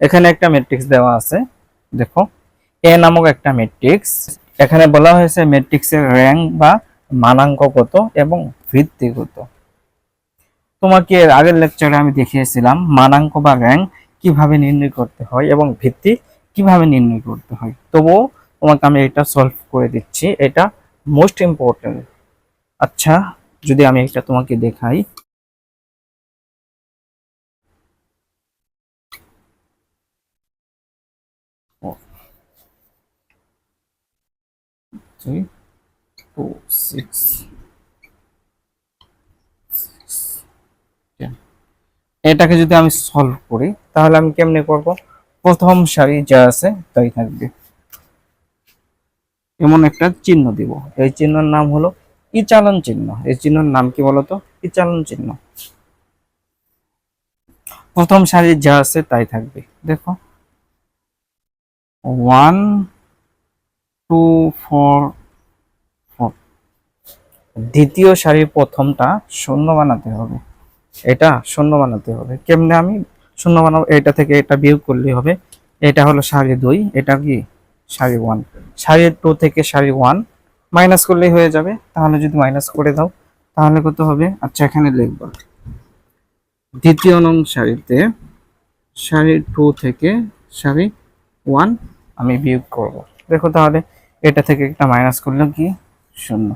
এখানে একটা ম্যাট্রিক্স দেওয়া আছে, দেখো। এ নামক একটা ম্যাট্রিক্স এখানে বলা হয়েছে ম্যাট্রিক্সের র্যাঙ্ক বা মানাঙ্ক কত এবং ভিত্তি কত। তোমাকে এর আগের লেকচারে আমি দেখিয়েছিলাম মানাঙ্ক বা র্যাঙ্ক কীভাবে নির্ণয় করতে হয় এবং ভিত্তি কীভাবে নির্ণয় করতে হয়। তবুও তোমাকে আমি এটা সলভ করে দিচ্ছি, এটা মোস্ট ইম্পর্টেন্ট আচ্ছা যদি আমি এটা তোমাকে দেখাই। Six, six, ten. এটাকে যদি আমি সলভ করি তাহলে আমি কেমনে করব? প্রথম সারি যা আছে তাই থাকবে। এমন একটা চিহ্ন দিব। এই চিহ্নের নাম হলো ইচালন চিহ্ন। এই চিহ্নের নাম কি বলতো? ইচালন চিহ্ন। প্রথম সারি যা আছে তাই থাকবে। দেখো। ওয়ান টু ফোর দ্বিতীয় সারির প্রথমটা শূন্য বানাতে হবে। এটা শূন্য বানাতে হবে। কেমনে আমি শূন্য বানাবো? এটা থেকে এটা বিয়োগ করলে হবে। এটা হলো সারি দুই। এটা কি? সারি ওয়ান সারি টু থেকে সারি ওয়ান মাইনাস করলেই হয়ে যাবে। তাহলে যদি মাইনাস করে দাও, তাহলে কত হবে? আচ্ছা এখানে লিখব। দ্বিতীয় নং সারিতে সারি টু থেকে সারি ওয়ান আমি বিয়োগ করব। দেখো তাহলে এটা থেকে একটা মাইনাস করলে কি? শূন্য।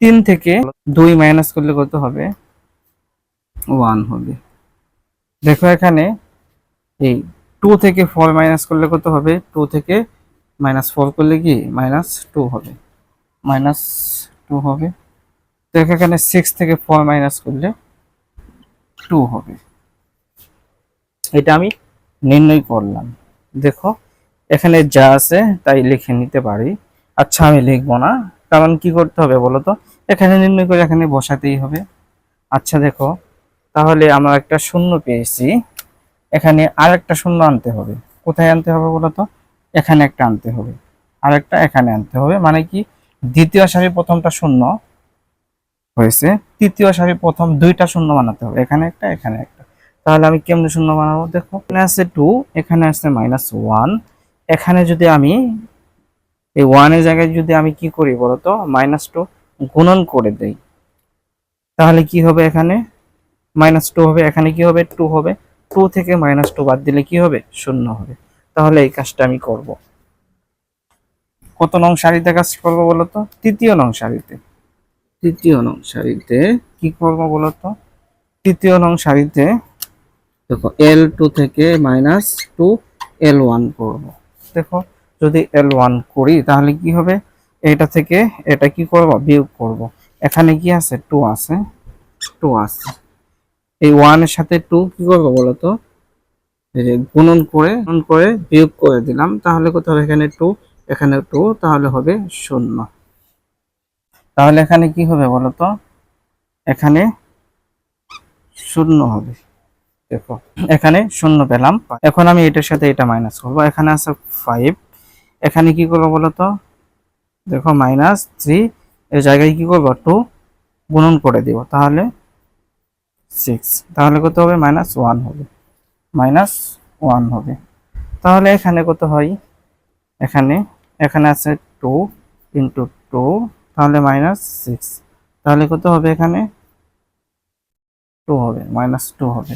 তিন থেকে দুই মাইনাস করলে কত হবে? ওয়ান হবে। দেখো এখানে এই টু থেকে ফোর মাইনাস করলে কত হবে? টু থেকে মাইনাস ফোর করলে কি? মাইনাস টু হবে। মাইনাস টু হবে। দেখো এখানে সিক্স থেকে ফোর মাইনাস করলে টু হবে। এটা আমি নির্ণয় করলাম। দেখো এখানে যা আছে তাই লিখে নিতে পারি। আচ্ছা আমি লিখব না। কারণ কি করতে হবে বলো তো? এখানে নির্ণয় করে এখানে বসাতেই হবে। আচ্ছা দেখো। তাহলে আমরা একটা শূন্য পেয়েছি। এখানে আর একটা শূন্য আনতে হবে। কোথায় আনতে হবে বলো তো? এখানে একটা আনতে হবে। আর একটা এখানে আনতে হবে। মানে কি? দ্বিতীয় সারি প্রথমটা শূন্য হয়েছে। তৃতীয় সারি প্রথম দুইটা শূন্য বানাতে হবে। এখানে একটা এখানে একটা। তাহলে আমি কেমনে শূন্য বানাবো? দেখো। এখানে আছে টু এখানে আছে মাইনাস ওয়ান এখানে যদি আমি এই ওয়ানের জায়গায় যদি আমি কি করি বলতো মাইনাস টু গুণন করে দেই তাহলে কি হবে এখানে? মাইনাস টু হবে এখানে কি হবে? টু হবে। টু থেকে মাইনাস টু বাদ দিলে কি হবে? শূন্য হবে। তাহলে এই কাজটা আমি করব। কত নং সারিতে কাজ করব বলতো? তৃতীয় নং সারিতে। তৃতীয় নং সারিতে কি করব বলতো? তৃতীয় নং সারিতে দেখো এল টু থেকে মাইনাস টু এল ওয়ান করব। দেখো, যদি এল ওয়ান করি, তাহলে কি হবে? এটা থেকে এটা কি করব? বিয়োগ করব। এখানে কি আছে? টু আছে। টু আছে। এই ওয়ানের সাথে টু কি করব বলতো? গুণন করে গুণন করে বিয়োগ করে দিলাম। তাহলে কত হবে? এখানে টু এখানে টু তাহলে হবে শূন্য। তাহলে এখানে কি হবে বলতো? এখানে শূন্য হবে। দেখো, এখানে শূন্য পেলাম। এখন আমি এটার সাথে এটা মাইনাস করব। এখানে আছে ফাইভ এখানে কি করব বলতো? দেখো মাইনাস থ্রি এর জায়গায় কি করব? টু গুণন করে দিব। তাহলে সিক্স তাহলে কত হবে? মাইনাস ওয়ান হবে। মাইনাস ওয়ান হবে। তাহলে এখানে কত হয়? এখানে। এখানে আছে টু ইন্টু টু তাহলে মাইনাস সিক্স তাহলে কত হবে এখানে? টু হবে। মাইনাস টু হবে।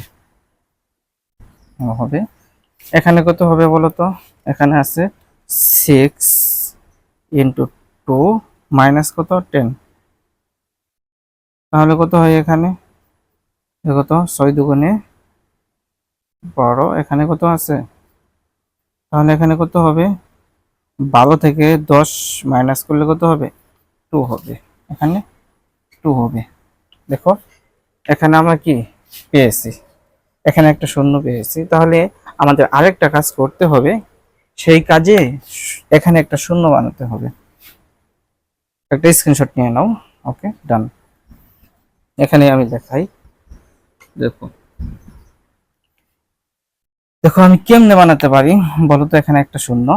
হবে। এখানে কত হবে বলো তো এখানে আছে সিক্স ইন্টু টু মাইনাস কত? টেন তাহলে কত হয় এখানে? দেখো তো ছয় দুগুণে বড় এখানে কত আছে? তাহলে এখানে কত হবে? বারো থেকে দশ মাইনাস করলে কত হবে? টু হবে। এখানে টু হবে। দেখো, এখানে আমরা কি পেয়েছি? এখানে একটা শূন্য পেয়েছি। তাহলে আমাদের আরেকটা কাজ করতে হবে। সেই কাজে এখানে একটা শূন্য বানাতে হবে। একটা স্ক্রিনশট নিয়ে নাও। ওকে ডান এখানে আমি দেখাই। দেখো। দেখো, আমি কেমনে বানাতে পারি? বলো তো, এখানে একটা শূন্য।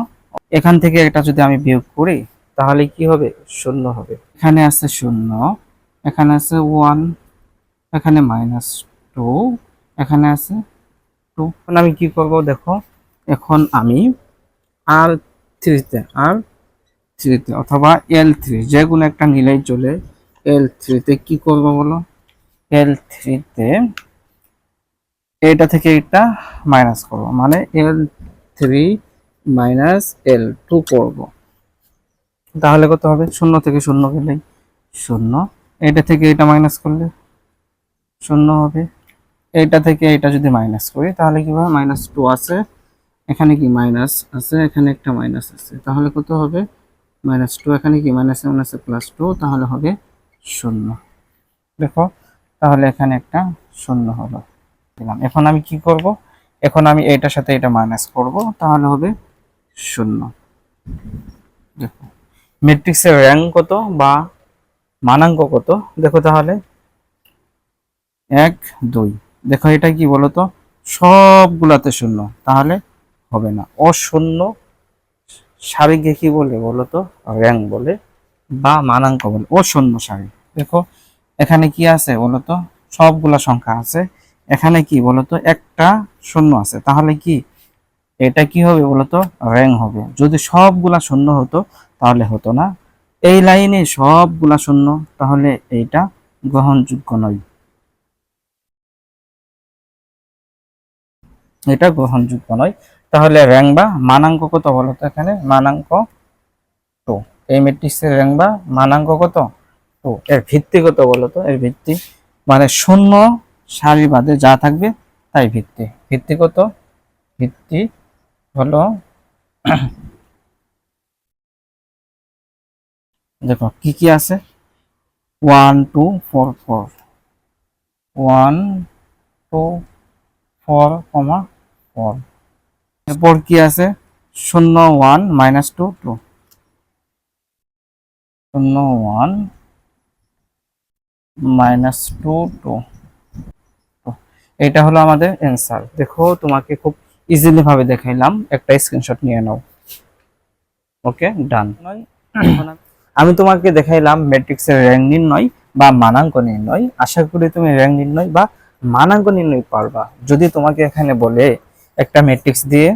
এখান থেকে এটা যদি আমি বিয়োগ করি, তাহলে কি হবে? শূন্য হবে। এখানে আছে শূন্য, এখানে আছে ওয়ান এখানে মাইনাস টু এখানে আছে। টু এখন আমি কি করব দেখো, এখন আমি আর থ্রিতে আর থ্রিতে অথবা এল থ্রি যে কোনো একটা নিলেই চলে। এল থ্রিতে কি করব বলো? এল থ্রিতে এটা থেকে এটা মাইনাস করব মানে L three minus L two করব। তাহলে কত হবে? শূন্য থেকে শূন্য গেলেই শূন্য। এটা থেকে এটা মাইনাস করলে শূন্য হবে। এটা থেকে এটা যদি মাইনাস করি, তাহলে কি হবে? মাইনাস টু আছে। এখানে কি মাইনাস আছে? এখানে একটা মাইনাস আছে। তাহলে কত হবে? মাইনাস টু এখানে কি মাইনাস আছে প্লাস টু তাহলে হবে শূন্য। দেখো, তাহলে এখানে একটা শূন্য হলো। দিলাম। এখন আমি কি করব? এখন আমি এটার সাথে এটা মাইনাস করব, তাহলে হবে শূন্য। দেখো ম্যাট্রিক্সের র্যাঙ্ক কত বা মানাঙ্ক কত? দেখো তাহলে। এক, দুই। দেখো, এটা কি বলতো? সবগুলাতে শূন্য। তাহলে হবে না। অশূন্য সারিকে কি বলে বলতো? র্যাঙ্ক বলে বা মানাঙ্ক বলে। অশূন্য সারি। দেখো, এখানে কি আছে বলতো? সবগুলা সংখ্যা আছে। এখানে কি বলতো? একটা শূন্য আছে। তাহলে কি? এটা কি হবে বলতো? র্যাং হবে। যদি সবগুলা শূন্য হতো, তাহলে হতো না। এই লাইনে সবগুলা শূন্য, তাহলে এইটা গ্রহণযোগ্য নয়। এটা গ্রহণযোগ্য নয়। তাহলে র্যাঙ্ক বা মানাঙ্ক কত বলো তো এখানে? মানাঙ্ক টু এই ম্যাট্রিক্সের র্যাঙ্ক বা মানাঙ্ক কত? টু এর ভিত্তি কত বলো তো? এর ভিত্তি মানে শূন্য সারি বাদে যা থাকবে তাই ভিত্তি। ভিত্তি কত? ভিত্তি হলো দেখো কি কি আছে? One two four four one two four comma four এরপর কি আছে? শূন্য ওয়ান মাইনাস টু টু শূন্য ওয়ান মাইনাস টু টু এটা হলো আমাদের অ্যান্সার দেখো, তোমাকে খুব ইজিলি ভাবে দেখাইলাম। একটা স্ক্রিনশট নিয়ে নাও। ওকে ডান আমি তোমাকে দেখাইলাম ম্যাট্রিক্সের র্যাঙ্ক নির্ণয় বা মানাঙ্ক নির্ণয়। আশা করি তুমি র্যাঙ্ক নির্ণয় বা মানাঙ্ক নির্ণয় পারবা যদি তোমাকে এখানে বলে একটা ম্যাট্রিক্স দিয়ে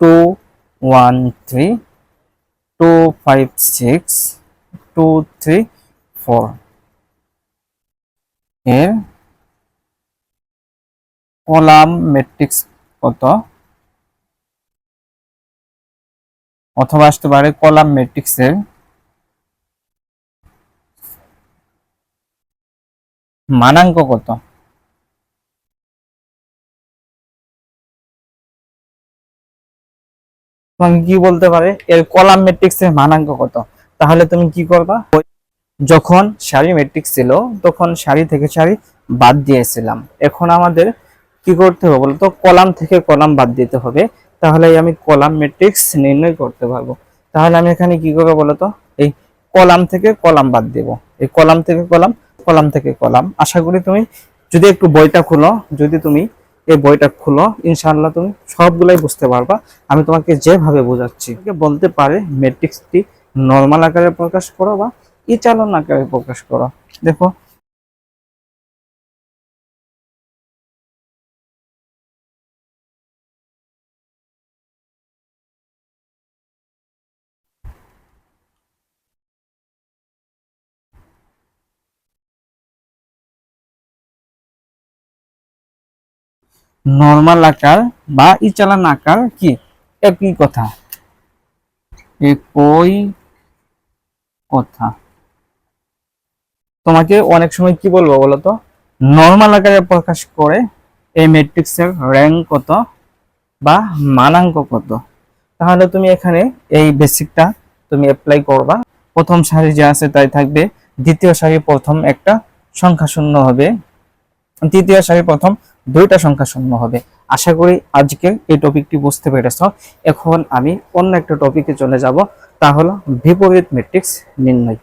two one three two five six two three four এর কলাম ম্যাট্রিক্স কত? অথবা আসতে পারে কলাম ম্যাট্রিক্সের মানাঙ্ক কত? কি বলতে পারে? এর কলাম ম্যাট্রিক্সের মানাঙ্ক কত? তাহলে তুমি কি করবা? যখন সারি ম্যাট্রিক্স ছিল, তখন সারি থেকে সারি বাদ দিয়েছিলাম। এখন আমাদের কি করতে হবে বলতো কলাম থেকে কলাম বাদ দিতে হবে। তাহলে আমি কলাম ম্যাট্রিক্স নির্ণয় করতে পারব। তাহলে আমি এখানে কি করব বলতো এই কলাম থেকে কলাম বাদ দেব। এই কলাম থেকে কলাম কলাম থেকে কলাম। আশা করি তুমি যদি একটু বইটা খুলো, যদি তুমি এই বইটা খুলো, ইনশাআল্লাহ তুমি সবগুলাই বুঝতে পারবা। আমি তোমাকে যেভাবে বোঝাচ্ছি বলতে পারে ম্যাট্রিক্সটি নর্মাল আকারে প্রকাশ করো বা ইচালন চালন আকারে প্রকাশ করো। দেখো নর্মাল আকার বা ইচালান আকার কি? একই কথা? একই কথা। তোমাকে অনেক সময় কি বলব বলতো নর্মাল আকারে প্রকাশ করে এই ম্যাট্রিক্সের র্যাঙ্ক কত বা মানাঙ্ক কত? তাহলে তুমি এখানে এই বেসিকটা তুমি অ্যাপ্লাই করবা। প্রথম সারি যা আছে তাই থাকবে। দ্বিতীয় সারি প্রথম একটা সংখ্যা শূন্য হবে। তৃতীয় সারি প্রথম দুইটা সংখ্যা শূন্য হবে। আশা করি আজকে এই টপিকটি বুঝতে পেরেছ। এখন আমি অন্য একটা টপিকে চলে যাব। তা হলো বিপরীত ম্যাট্রিক্স নির্ণয়।